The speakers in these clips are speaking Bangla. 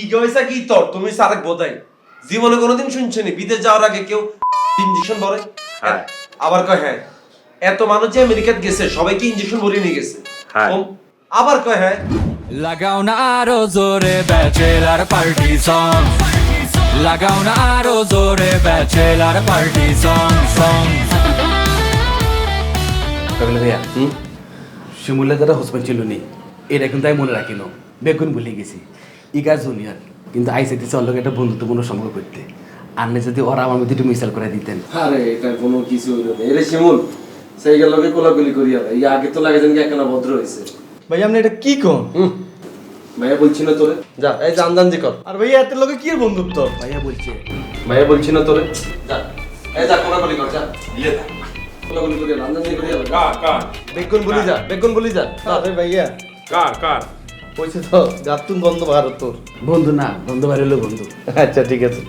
ইগোইসা কি তোর তুমি সারেক বোধাই। জীবনে কোনোদিন শুনছেনি বিদেশ যাওয়ার আগে কেউ ইঞ্জেকশন ভরে? হ্যাঁ। আবার কয় হ্যাঁ এত মানুষ যে আমেরিকাত গেছে সবাইকে ইঞ্জেকশন ভরিয়ে নিয়ে গেছে। হ্যাঁ। আবার কয় হ্যাঁ লাগাও না আরও জোরে ব্যাচেলার পার্টি সং লাগাও না আরও জোরে bachelor party song song Kabila ভাইয়া শিমুল্লা যারা হোসপেন ছিল নি। এটা কিন্তু আমি মনে রাখিন বেগুন ভুলে গেছি। ইগার জুনিয়র কিন্তু আইসে দিচ্ছে অল্লগে একটা বন্ধুত্বপূর্ণ সম্পর্ক করতে। আপনি যদি ওরা আমার মধ্যে একটু মিসাল করে দিতেন। আরে এটা কোনো কিছু হইল না। এরে শিমুল সেই গেল লোকে কোলাকুলি করিয়া এই আগে তো লাগে যেন কি একখানা ভদ্র হয়েছে ভাই আপনি এটা কি কোন? ভাইয়া বলছি না তোরে। যা এই জান জান জি কর। আর ভাইয়া এত লোকে কি বন্ধুত্ব? ভাইয়া বলছে। ভাইয়া বলছি না তোরে। যা এই যা কোলাকুলি কর যা। দিয়ে দা কোলাকুলি করিয়া রান্দান দিয়ে করিয়া কার কার বেগুন বলি যা বেগুন বলি যা। আরে ভাইয়া। কার কার? কইছে তো গাতুন বন্ধ ভারত তোর। বন্ধু না বন্ধু বাড়ি হলো বন্ধু। আচ্ছা ঠিক আছে।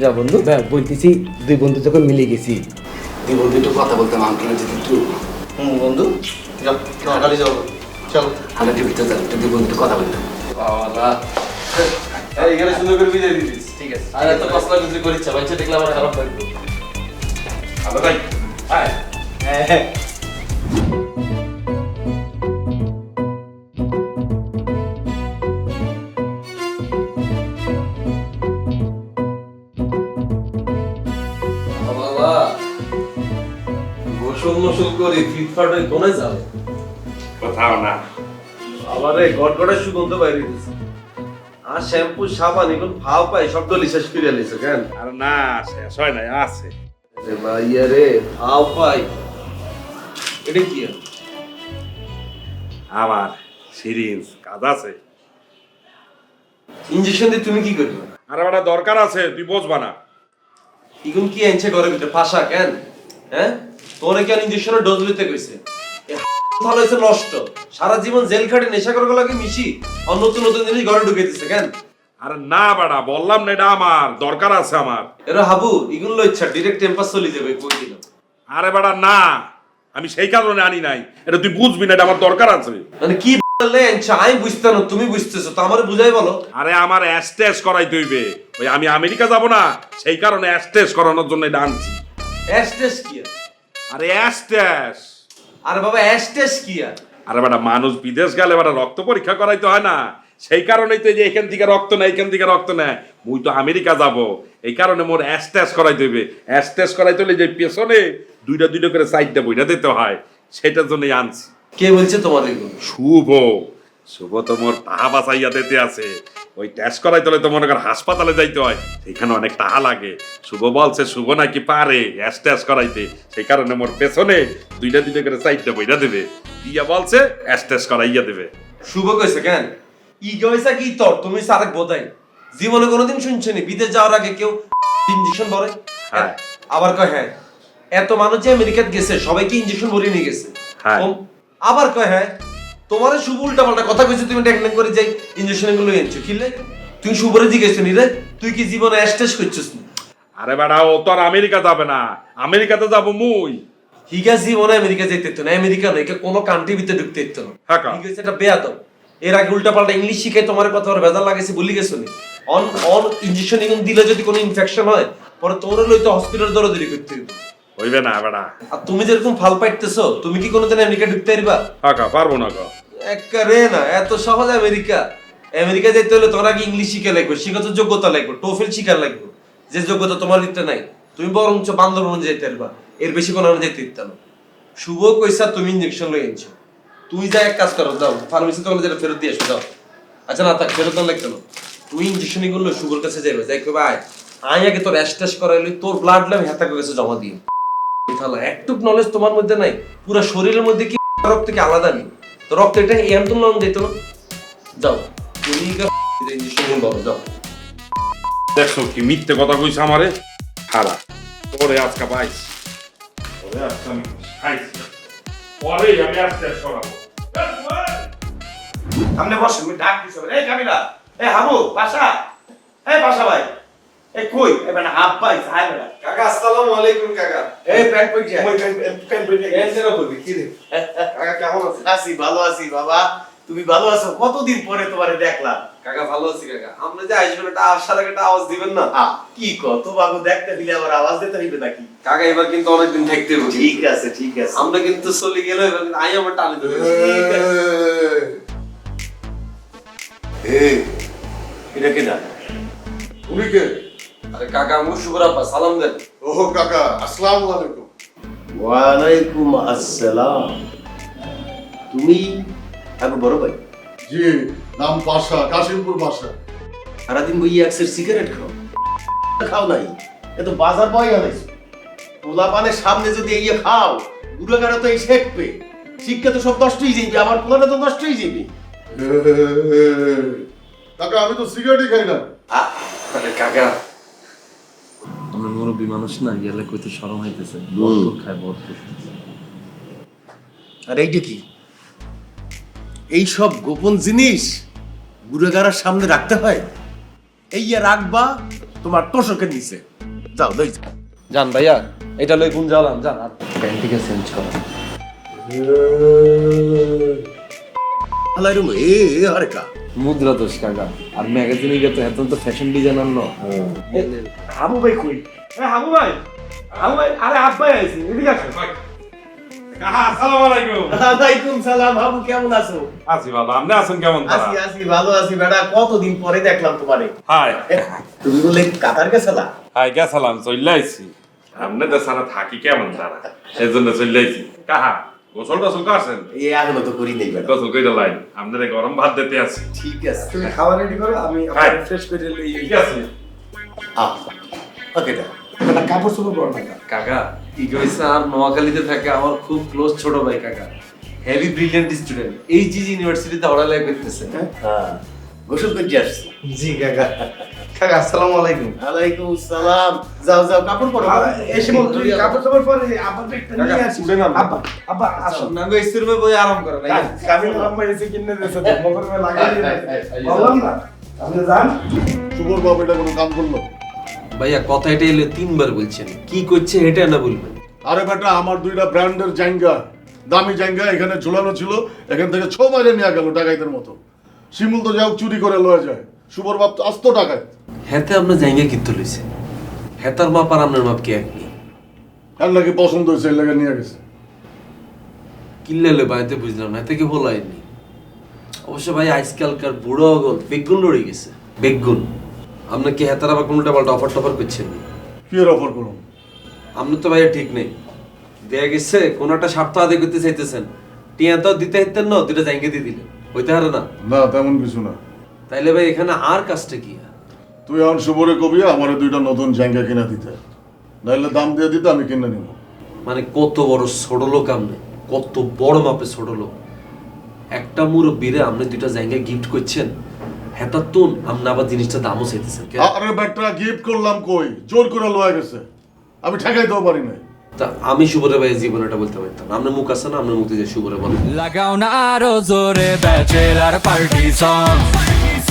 যা বন্ধু। ভাই বলতেছি দুই বন্ধু যখন মিলে গেছি। দুই বন্ধু একটু কথা বলতাম আঙ্কেল যদি একটু। হুম বন্ধু। যা গাড়ি যাও। চল। হালাটি ভিতরে যান, একটু দুই বন্ধু একটু কথা বলতাম বাবা। এই এখানে সুন্দর করে বিদায় দিদিস ঠিক আছে। আর এত কসলা কুচি করিচ্ছা বাচ্চা দেখলে আমার খারাপ লাগবে। আলো তাই হ্যাঁ হ্যাঁ। গোসল করে ফিটফাট হয়ে কোনে যাবে? কোথাও না। আবার এই গটগটের সুগন্ধ বাইরে দিছে। আর শ্যাম্পু সাবান এগুলো ভাও পাই সব দলি শেষ করে লিছে কেন? আর না শেষ হয় নাই আছে। রে ভাইয়া রে ভাও পাই এটা কি? আমার সিরিঞ্জ কাজ আছে। ইঞ্জেকশন দিয়ে তুমি কি করবে? আর একটা দরকার আছে তুই বুঝবা না। ইগুন কি আনছে ঘরের ভিতরে? পাশা কেন? হ্যাঁ? তোরে কেন ইঞ্জেকশনের ডোজ কইছে? ভালো হয়েছে নষ্ট। সারা জীবন জেল খাটে নেশা করে লাগে মিশি? আর নতুন নতুন জিনিস ঘরে ঢুকে কেন? আরে না বাড়া বললাম না এটা আমার দরকার আছে আমার। এরা হাবু ইগুন লইছা ডিরেক্ট টেম্পাস চলে যাবে কই দিলাম আরে বাড়া না আমি সেই কারণে আনি নাই। এটা তুই বুঝবি না এটা আমার দরকার আছে। মানে কি বললে আমি বুঝতে না তুমি বুঝতেছো তো আমারে বুঝাই বলো। আরে আমার অ্যাস্টেস করাই হইবে। ওই আমি আমেরিকা যাব না সেই কারণে অ্যাস্টেস করানোর জন্য এটা আনছি। অ্যাস্টেস কি আরে অ্যাস্টেস। আরে বাবা অ্যাস্টেস কি আরে বেটা মানুষ বিদেশ গেলে বেটা রক্ত পরীক্ষা করাইতে হয় না। সেই কারণেই তো এই যে এখান থেকে রক্ত নেয় এখান থেকে রক্ত নেয়। মুই তো আমেরিকা যাব। এই কারণে মোর অ্যাস্টেস করাইতে হইবে। অ্যাস্টেস করাইতে হলে যে পেছনে দুইটা দুইটা করে সাইডটা বইটা দিতে হয় সেটার জন্যই আনছি। কে বলছে তোমার শুভ। শুভ তো মোর টাহা বাঁচাইয়া দিতে আছে। ওই টেস্ট করাইতে হলে তো মনে কর হাসপাতালে যাইতে হয়। সেখানে অনেক টাহা লাগে। শুভ বলছে শুভ নাকি পারে অ্যাস টেস্ট করাইতে। সেই কারণে মোর পেছনে দুইটা দুইটা করে সাইডটা বইটা দেবে। দিয়া বলছে অ্যাস টেস্ট করাইয়া দেবে। শুভ কইছে কেন? ই কইছে কি তোর? তুমি সারেক বোধাই। জীবনে কোনোদিন শুনছেনি বিদেশ যাওয়ার আগে কেউ ইঞ্জেকশন ভরে? হ্যাঁ। আবার কয় হ্যাঁ। এত মানুষ যে আমেরিকাত গেছে সবাইকে ইঞ্জেকশন ভরিয়ে নিয়ে গেছে। হ্যাঁ। আবার কয় হ্যাঁ। তোমার শুভ উল্টা পাল্টা কথা কইছে তুমি ট্যাকলেন করে যাই ইঞ্জেকশনগুলো এনেছো কিলে তুমি শুভরে জিজ্ঞেস নি রে তুই কি জীবনে অ্যাস্টেস করছিস না? আরে বেটা ও তো আর আমেরিকা যাবে না। আমেরিকাতে যাব মুই। হিগা জীবনে আমেরিকা যেতে ইতো না আমেরিকা নয় কোনো কান্ট্রি ভিতরে ঢুকতে ইতো না। হ্যাঁ? ঠিক আছে এটা বেয়াদব। এর আগে উল্টা পাল্টা ইংলিশ শিখে তোমার কথা ওর ভেজাল লাগাইছে বলি গেছো নি? অন অন ইনজেকশন এগুন দিলে যদি কোনো ইনফেকশন হয় পরে তোর লইতে হসপিটাল দৌড়াদৌড়ি করতে হইব। হইবে না আর তুমি যেরকম ফাল পাইতেছো তুমি কি কোনোদিন আমেরিকা ঢুকতে পারবা? হাকা পারব না গো একেবারে না এত সহজ আমেরিকা। আমেরিকা যেতে হলে তোমার আগে ইংলিশ শিখে লাগবে যোগ্যতা লাগবে টোফেল লাগবে। যে যোগ্যতা তোমার নাই তুমি বরঞ্চ বান্দরবন যেতে পারবা। এর বেশি কোনো যেতে দিতে না। শুভ কইসা তুমি ইঞ্জেকশন আনছো। তুমি যা এক কাজ করো যাও ফার্মেসি তোমার যেটা ফেরত দিয়ে এসো যাও। আচ্ছা না থাক ফেরত না লাগতো না তুই ইঞ্জেকশনগুলো শুভর কাছে যাবে যাই কবে আয়। আয় আগে তোর অ্যাস্টেস করাইলি তোর ব্লাড আমি হেতা কাছে জমা দিই তাহলে একটুক নলেজ তোমার মধ্যে নাই। পুরো শরীরের মধ্যে কি রক্ত কি আলাদা নেই? তো রক্ত এটা এম তো নন দিত না যাও তুমি ইঞ্জেকশন বলো যাও। দেখছ কি মিথ্যে কথা কইছে আমারে? খারাপ তোরে আজকে পাইছি তোরে আজকে আমি খাইছি। পরে আমি আজকে সরাবো। সামনে বসে ডাক দিছো। এই কামিলা এই হাবু পাশা এই পাশা ভাই। এই কই? ভাই সাই বেটা কাকা আসসালামু আলাইকুম কাকা। এই প্যান্ট পরে যা মই প্যান্ট পরে এন্টেরা করবি কি রে? কাকা কেমন আছে আছি ভালো আছি বাবা। তুমি ভালো আছো? কতদিন পরে তোমারে দেখলাম? কাকা ভালো আছি কাকা। আপনি যে আসবেন একটা আসার আগে একটা আওয়াজ দিবেন না? কি কত বাবু দেখতে দিলে আবার আওয়াজ দিতে হইবে নাকি? কাকা এবার কিন্তু অনেকদিন থাকতে হবে ঠিক আছে ঠিক আছে। আমরা কিন্তু চলে গেলে এবার আই আমার টানে দেবে ঠিক আছে। এই, এটা কে না? উনি কে? আরে কাকা সালাম দেন। ওহো কাকা আসসালামু আলাইকুম। ওয়ালাইকুম আসসালাম। তুমি আমি বড় ভাই। জি নাম পাশা কাশিমপুর পাশা। সারাদিন বই একসের সিগারেট খাও। খাও নাই এ তো বাজার বয় আনাইছো পোলা পানের সামনে যদি এই খাও বুড়াগারা তো এই শেখবে। শিক্ষা তো সব নষ্টই যাইবে আমার পোলাটা তো নষ্টই যাইবে কাকা আমি তো সিগারেটই খাই না। আহ, আরে কাকা আমরা মুরব্বী মানুষ না গেলে কইতে শরম হইতেছে। ভরপুর খায় ভরপুর আর এইটা কি? এই সব গোপন জিনিস বুড়াগারার সামনে রাখতে হয়? এই রাখবা তোমার তোষকের নিচে। যাও লই যাও। জান ভাইয়া এটা লই গুণ জ্বালাম জান আর প্যান্টিকে চেঞ্জ করা। আলাই রুম এ কা। মুদ্রা দোষ কাকা আর ম্যাগাজিনে গিয়ে তো এখন তো ফ্যাশন ডিজাইনার ন হাবু ভাই কই? হাবু ভাই। হাবু ভাই আরে আব্বাই আইছে এদিকে আসো। কাহা আসসালামু আলাইকুম। ওয়ালাইকুম সালাম হাবু কেমন আছো? আছি ভালো আপনি আছেন কেমন আছি আছি ভালো আছি বেটা। কতদিন পরে দেখলাম তোমারে? হাই। তুমি বলে কাতার গেছলা? হাই গেছিলাম চলে আইছি আপনি তো সারা থাকি কেমন তারা? সেই জন্য চলে আইছি কাহা? গোসল টোসল করছেন? এই এখনও তো করি নেই বেটা গোসল কইরা লাইন। আপনাদের গরম ভাত দিতে আছি। ঠিক আছে। তুমি খাবার রেডি করো আমি ফ্রেশ করে লই ঠিক আছে। আহ ওকে দা কাপড় চোপড় পর না কাকা কি কইছে আর নোয়াখালীতে থাকে আমার খুব ক্লোজ ছোট ভাই কাকা। হেভি ব্রিলিয়ান্ট স্টুডেন্ট এইচজি ইউনিভার্সিটিতে পড়ালেখা করতেছে। হ্যাঁ। গোসল করতে আসছি। জি কাকা। কাকা আসসালামু আলাইকুম। ওয়ালাইকুম সালাম। যাও যাও কাপড় পরো। এসে বল তুই কাপড় চোপড় পরে আব্বা একটা নিয়ে আসিস আব্বা আব্বা আসো। না গো ইস্তির বই আরাম করে না কামিল আব্বা এসে কিনে দিয়েছে তো মগর মে লাগাই বললাম না আপনি যান। শুভর বাপ এটা কোনো কাম করল? ভাইয়া কথা এটা এলে তিনবার বলছেন। কি করছে এটা না বলবেন? আরে বেটা আমার দুইটা ব্র্যান্ডের জাঙ্গা দামি জাঙ্গা এখানে ঝুলানো ছিল এখান থেকে ছ মাইলে নিয়ে গেল ডাকাইতের মতো। শিমুল তো যাও চুরি করে লয়ে যায়। শুভর বাপ তো আস্ত ডাকায় হেতে আপনার জায়গা কিন্তু লইছে। হেতার মাপ আর আপনার মাপ কি এক নেই? আর নাকি পছন্দ হয়েছে এই লেগে নিয়ে গেছে। কিল্লালে বাড়িতে বুঝলাম না এতে কি বলায়নি অবশ্য ভাই আজকালকার বুড়ো অগল বেগুন লড়ে গেছে। বেগুন। আপনি কি হেতার আবার কোনোটা পাল্টা অফার টফার করছেন কি অফার করুন আপনি তো ভাইয়া ঠিক নেই। দেয়া গেছে কোন একটা স্বার্থ আদায় করতে চাইতেছেন। টিয়া তো দিতে হাইতেন না দুটো জায়গা দিয়ে দিলে হইতে হারে না? না তেমন কিছু না। তাইলে ভাই এখানে আর কাজটা কি তুই এখন শুভরে কবি আমার দুইটা নতুন জাঙ্গা কিনা দিতে। নাইলে দাম দিয়ে দিতে আমি কিনে নিব। মানে কত বড় ছোট লোক আপনি কত বড় মাপে ছোট লোক। একটা মুরব্বীরে আপনি দুইটা জায়গা গিফট করছেন হেতার তুন আপনি আবার জিনিসটা দামও চাইতেছেন আরে বেটা গিফট করলাম কই? জোর করে লয়ে গেছে। আমি ঠেকাইতেও পারি নাই। তা আমি শুভরে ভাই জীবনে এটা বলতে পারতাম। না। আপনার মুখ আছে না? আপনার মুখে যে শুভরে বলেন। লাগাও না আরও জোরে ব্যাচেলার পার্টি সং